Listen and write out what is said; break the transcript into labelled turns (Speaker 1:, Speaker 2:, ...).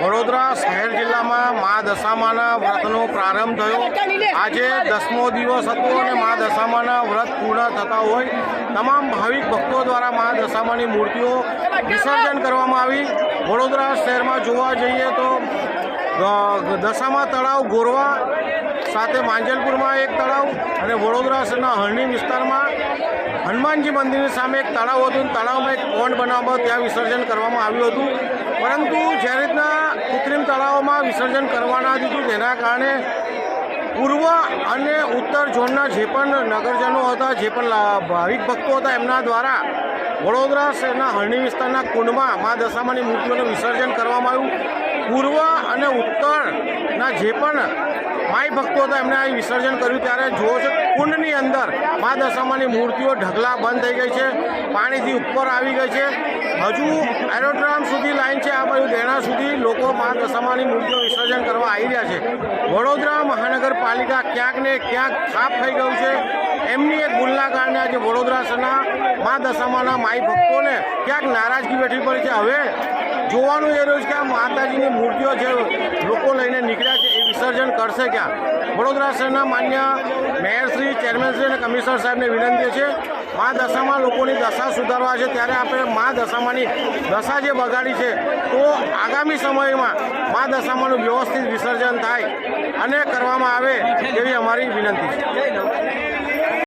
Speaker 1: વડોદરા શહેર જિલ્લામાં મા દશામાના વ્રતનો પ્રારંભ થયો. આજે દસમો દિવસ હતો અને મા દશામાના વ્રત પૂર્ણ થતા હોય, તમામ ભાવિક ભક્તો દ્વારા મા દશામાની મૂર્તિઓ વિસર્જન કરવામાં આવી. વડોદરા શહેરમાં જોવા જઈએ તો દશામા તળાવ ગોરવા, સાથે માંજલપુરમાં એક તળાવ અને વડોદરા શહેરના હરણી વિસ્તારમાં હનુમાનજી મંદિરની સામે એક તળાવ હતું. તળાવમાં એક પોન્ડ બનાવવામાં ત્યાં વિસર્જન કરવામાં આવ્યું હતું. પરંતુ જે રીતના કૃત્રિમ તળાવોમાં વિસર્જન કરવાના દીધું તેના કારણે પૂર્વ અને ઉત્તર ઝોનના જે પણ નગરજનો હતા, જે પણ ભાવિક ભક્તો હતા, એમના દ્વારા વડોદરા શહેરના હરણી વિસ્તારના કુંડમાં મા દશામાની મૂર્તિઓનું વિસર્જન કરવામાં આવ્યું. પૂર્વ અને ઉત્તરના જે પણ માઈ ભક્તો હતા, એમને અહીં વિસર્જન કર્યું. ત્યારે જુઓ છો, કુંડની અંદર મા દશામાની મૂર્તિઓ ઢગલા બંધ થઈ ગઈ છે, પાણીથી ઉપર આવી ગઈ છે. હજુ એરોડ્રામ સુધી લાઈન છે, આ બાજુ દેણા સુધી લોકો મા દશામાની મૂર્તિઓ વિસર્જન કરવા આવી રહ્યા છે. વડોદરા મહાનગરપાલિકા ક્યાંક ને ક્યાંક ખાપ થઈ ગયું છે. એમની એક ભૂલના કારણે આજે વડોદરા શહેરના મા દશામાના માઈ ભક્તોને ક્યાંક નારાજગી બેઠી પડી છે. હવે જોવાનું એ રહ્યું છે કે આ માતાજીની મૂર્તિઓ જે વિસર્જન કરશે ક્યાં? વડોદરા શહેરના માન્ય મેયરશ્રી ચેરમેનશ્રી અને કમિશનર સાહેબને વિનંતી છે મા દશામાં લોકોની દશા સુધારવા છે, ત્યારે આપણે મા દશામાની દશા જે બગાડી છે, તો આગામી સમયમાં મા દશામાનું વ્યવસ્થિત વિસર્જન થાય અને કરવામાં આવે એવી અમારી વિનંતી છે.